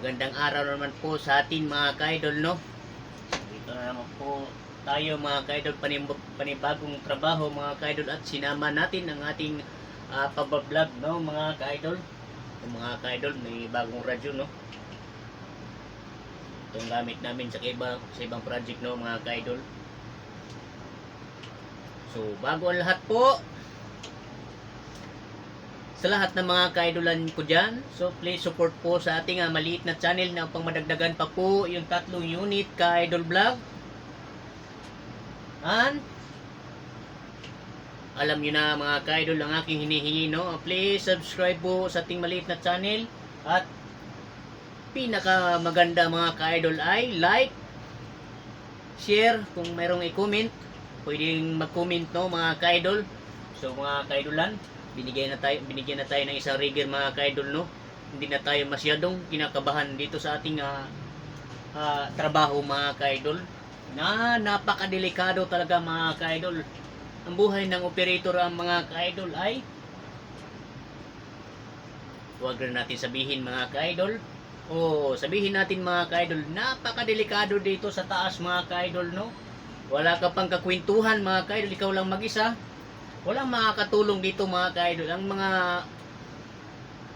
Magandang araw naman po sa atin mga kaidol, no? Dito na naman po tayo mga kaidol, panibagong trabaho mga kaidol at sinama natin ang ating uh, pabablog, no mga kaidol? Yung mga kaidol, may bagong radyo, no? Itong gamit namin sa iba, sa ibang project, no mga kaidol? So, bago ang lahat po, sa lahat ng mga kaidolan ko dyan. So please support po sa ating ah, maliit na channel na upang madagdagan pa po yung tatlong unit ka-idol vlog. And alam nyo na mga ka-idol ang aking hinihingi no. Please subscribe po sa ating maliit na channel at pinaka maganda mga ka-idol ay like, share kung merong i-comment. Pwedeng mag-comment no mga ka-idol. So mga ka-idolan, binigyan na tayo binigyan na tayo ng isang rigger mga kaidol no? Hindi na tayo masyadong kinakabahan dito sa ating ah, ah, trabaho mga kaidol na napakadelikado talaga mga kaidol ang buhay ng operator ang mga kaidol ay huwag rin natin sabihin mga kaidol o sabihin natin mga kaidol napakadelikado dito sa taas mga kaidol no? Wala ka pang kakwentuhan mga kaidol ikaw lang mag-isa walang makakatulong dito mga kaidol. Ang mga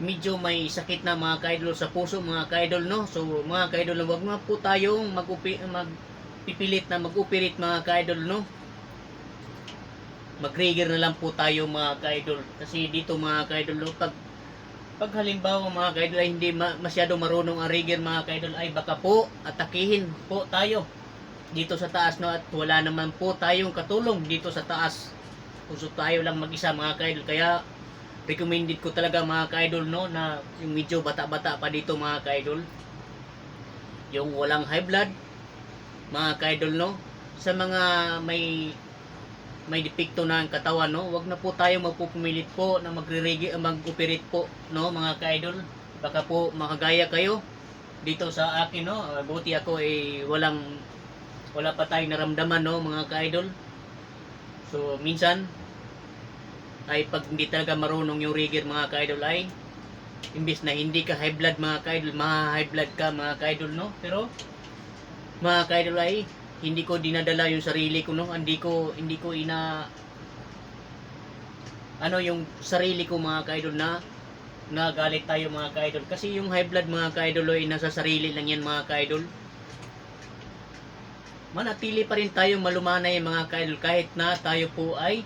medyo may sakit na mga kaidol sa puso mga kaidol no. So mga kaidol, wag na po tayong mag-upi, magpipilit na mag-operate mga kaidol no. Mag-trigger na lang po tayo mga kaidol. Kasi dito mga kaidol, no, pag pag halimbawa mga kaidol ay hindi ma- masyado marunong ang rigger mga kaidol ay baka po atakihin po tayo dito sa taas no at wala naman po tayong katulong dito sa taas puso tayo lang mag-isa mga kaidol. Kaya recommended ko talaga mga kaidol no na yung medyo bata-bata pa dito mga kaidol. Yung walang high blood mga kaidol no. Sa mga may may depekto na ang katawan no wag na po tayo magpupumilit po na magre mag-operate po no mga kaidol. Baka po makagaya kayo dito sa akin no. Buti ako eh walang wala pa tayong naramdaman no mga kaidol So, minsan, ay pag hindi talaga marunong yung rigger mga kaidol ay, imbis na hindi ka high blood mga kaidol, ma-high blood ka mga kaidol, no? Pero, mga kaidol ay, hindi ko dinadala yung sarili ko, no? Hindi ko, hindi ko ina, ano yung sarili ko mga kaidol na, nagalit tayo mga kaidol. Kasi yung high blood mga kaidol ay nasa sarili lang yan mga kaidol manatili pa rin tayo malumanay mga kaidol. Kahit na tayo po ay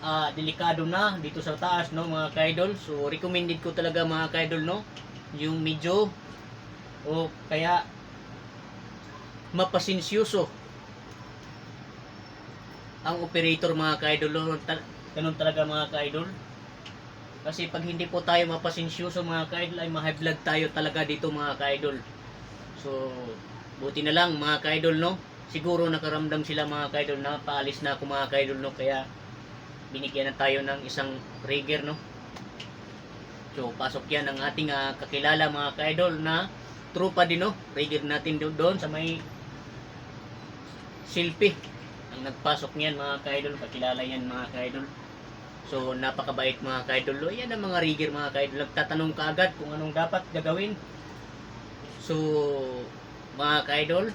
ah, delikado na dito sa taas no mga kaidol. So recommended ko talaga mga kaidol no yung medyo o kaya mapasinsyuso ang operator mga kaidol no? Ganun talaga mga kaidol. Kasi pag hindi po tayo mapasinsyuso mga kaidol ay ma-high tayo talaga dito mga kaidol. So buti na lang mga kaidol no siguro nakaramdam sila mga kaidol na paalis na ako mga kaidol no? Kaya binigyan na tayo ng isang rigger no? So pasok yan ang ating ah, kakilala mga kaidol na trupa din no? Rigger natin do- doon sa may silpi ang nagpasok niyan mga kaidol. Kakilala yan mga kaidol. So napakabait mga kaidol O, yan ang mga rigger mga kaidol. Nagtatanong ka agad kung anong dapat gagawin. So mga kaidol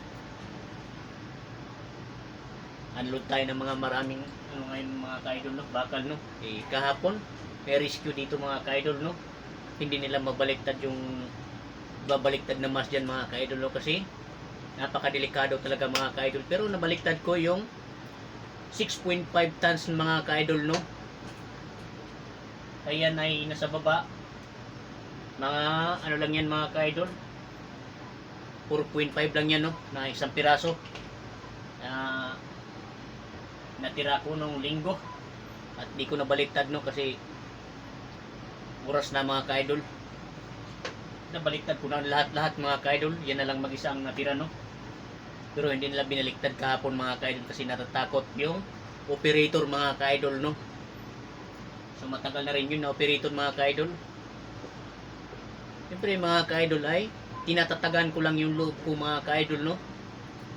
unload tayo ng mga maraming ano ngayon mga kaidol no? Bakal no? Eh kahapon may rescue dito mga kaidol no? Hindi nila mabaliktad yung babaliktad na mas dyan mga kaidol no? Kasi napakadelikado talaga mga kaidol. Pero nabaliktad ko yung 6.5 tons mga kaidol no? Kaya ay nasa baba. Mga ano lang yan mga kaidol? 4.5 lang yan no? Na isang piraso. Ah, natira ko nung linggo. At di ko nabaliktad no kasi oras na mga kaidol. Nabaliktad ko na lahat-lahat mga kaidol. Yan na lang mag-isa ang natira no. Pero hindi nila binaliktad kahapon mga kaidol kasi natatakot yung operator mga kaidol no. So matagal na rin yun na operator mga kaidol. Siyempre mga kaidol ay tinatatagan ko lang yung loob ko mga kaidol no.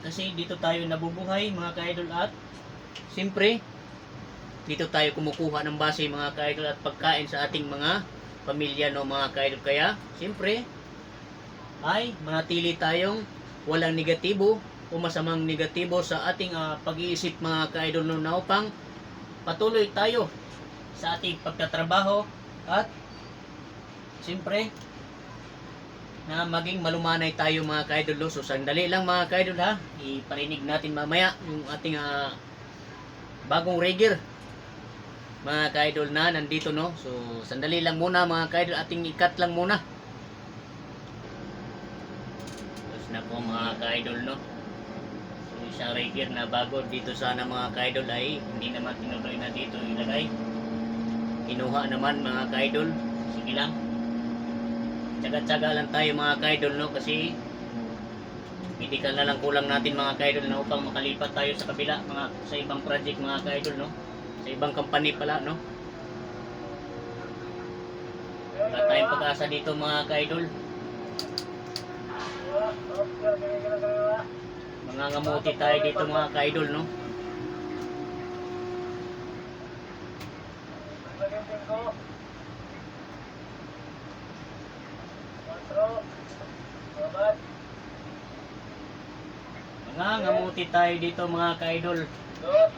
Kasi dito tayo nabubuhay mga kaidol at siyempre dito tayo kumukuha ng base mga kaidol at pagkain sa ating mga pamilya no mga kaidol kaya siyempre ay manatili tayong walang negatibo o masamang negatibo sa ating ah, pag-iisip mga ka-idol no, na upang patuloy tayo sa ating pagtatrabaho at siyempre na maging malumanay tayo mga ka-idol. So sandali lang mga ka-idol ha, iparinig natin mamaya yung ating ah, bagong rigger mga ka-idol na nandito no. So sandali lang muna mga ka-idol, ating ikat lang muna. Tapos na po mga ka-idol no. So isang rigger na bago dito sana mga ka-idol ay hindi naman tinuloy na dito ilagay. Kinuha naman mga ka-idol. Sige lang. Tsaga-tsaga lang tayo mga ka-idol no kasi medical na lang kulang natin mga ka-idol na upang makalipat tayo sa kabila mga sa ibang project mga ka-idol no? Sa ibang company pala no? Wala tayong pag-asa dito mga ka-idol. Mga ngamuti tayo dito mga ka-idol no mga ngamuti tayo dito mga ka-idol. Hirap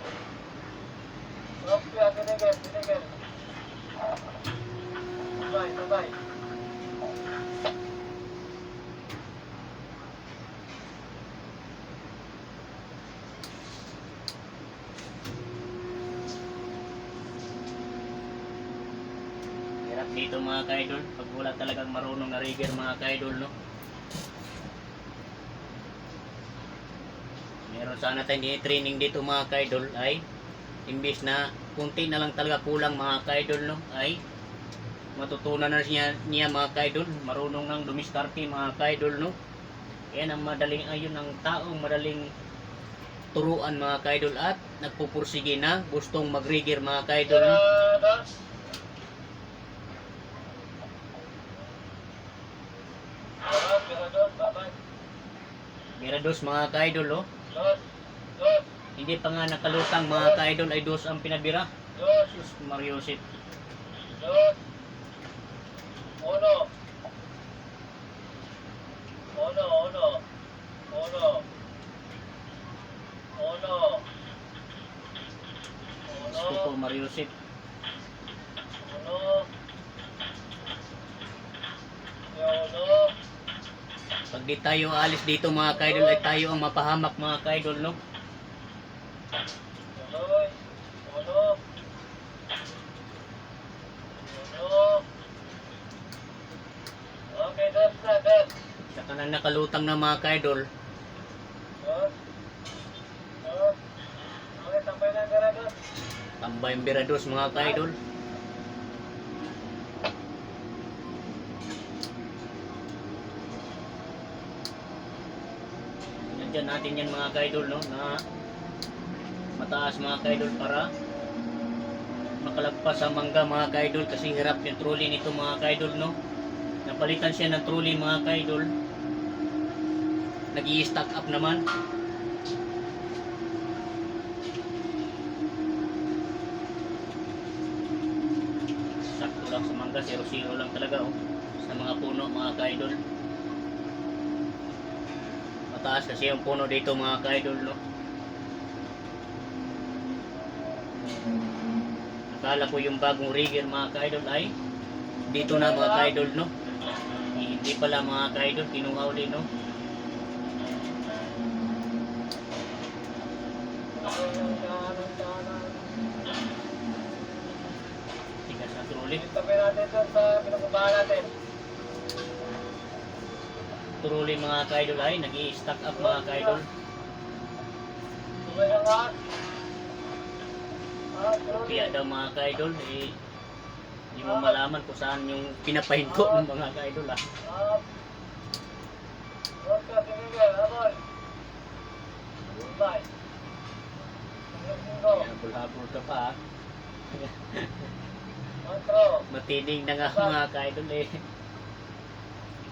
dito mga ka-idol. Pag wala talagang marunong na rigger mga ka-idol no meron sana tayong training dito mga ka-idol ay imbis na kunti na lang talaga kulang mga ka-idol no? Ay matutunan na niya, niya mga ka-idol marunong nang dumiskarte mga ka-idol no? Yan ang madaling ayun ang taong madaling turuan mga ka-idol at nagpupursige na gustong mag-rigger mga ka-idol no? Mirados mga ka-idol oh hindi pa nga nakalutang mga ka-idol ay dos ang pinabira Sus Mariosip Uno. Uno, uno. Uno. Uno. Diyos ko po Mariosip Uno. Uno. pag di tayo alis dito mga ka-idol. Ay tayo ang mapahamak mga ka-idol no? Saka na nakalutang na mga ka-idol. Tambay ang birados mga ka-idol Nandiyan natin yan mga ka-idol no? Na mataas mga ka-idol para makalagpas sa mangga mga ka-idol kasi hirap yung trolley nito mga ka-idol no? Napalitan siya ng trolley mga ka-idol. Nag stack up naman. Sakto lang sa mangga 0-0 lang talaga oh sa mga puno mga ka-idol mataas kasi yung puno dito mga ka-idol no? Akala ko yung bagong rigger mga ka-idol ay dito na mga ka-idol no? Hindi pala mga ka-idol kinuha uli no? Tigas na trolley Tabi natin doon sa pinukubahan natin. Trolley mga ka-idol ay nag stack up mga ka-idol. Tuloy tuloy. kaya daw mga ka-idol eh hindi mo malaman kung saan yung pinapahinto ng mga ka-idol ah. Habol-habol ka pa ah. Matinig na nga mga ka-idol eh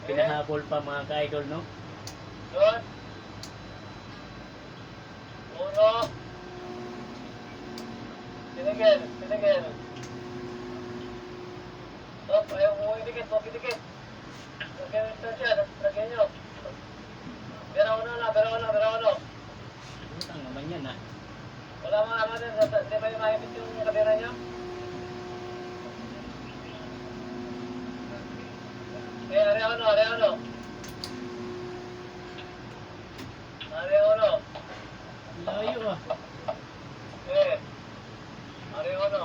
Pinahabol pa mga ka-idol, no? Doon. Uno. Tinagal, tinagal. Stop, ayaw mo idikit, huwag idikit. Lagyan ng distansya, lagyan nyo. Pero uno na, pero uno, pero uno. Ang naman yan, ha? Wala mga naman yan, hindi ba yung mahimit yung kabira nyo? Eh, are ano, are ano? Are ano? Layo ah. Eh, are ano?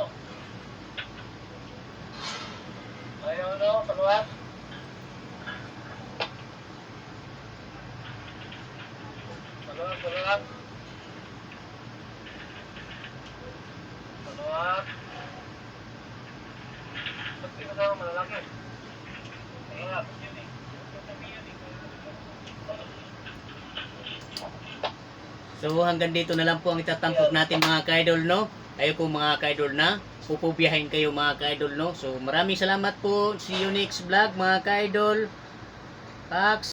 Are ano? Paluwas? Paluwas, paluwas. Paluwas. Ba't di kasama malalaki? So hanggang dito na lang po ang itatampok natin mga ka-idol no. Kayo po mga ka-idol na. Pupubiyahin kayo mga ka-idol no. So maraming salamat po. See you next vlog mga ka-idol. Pax.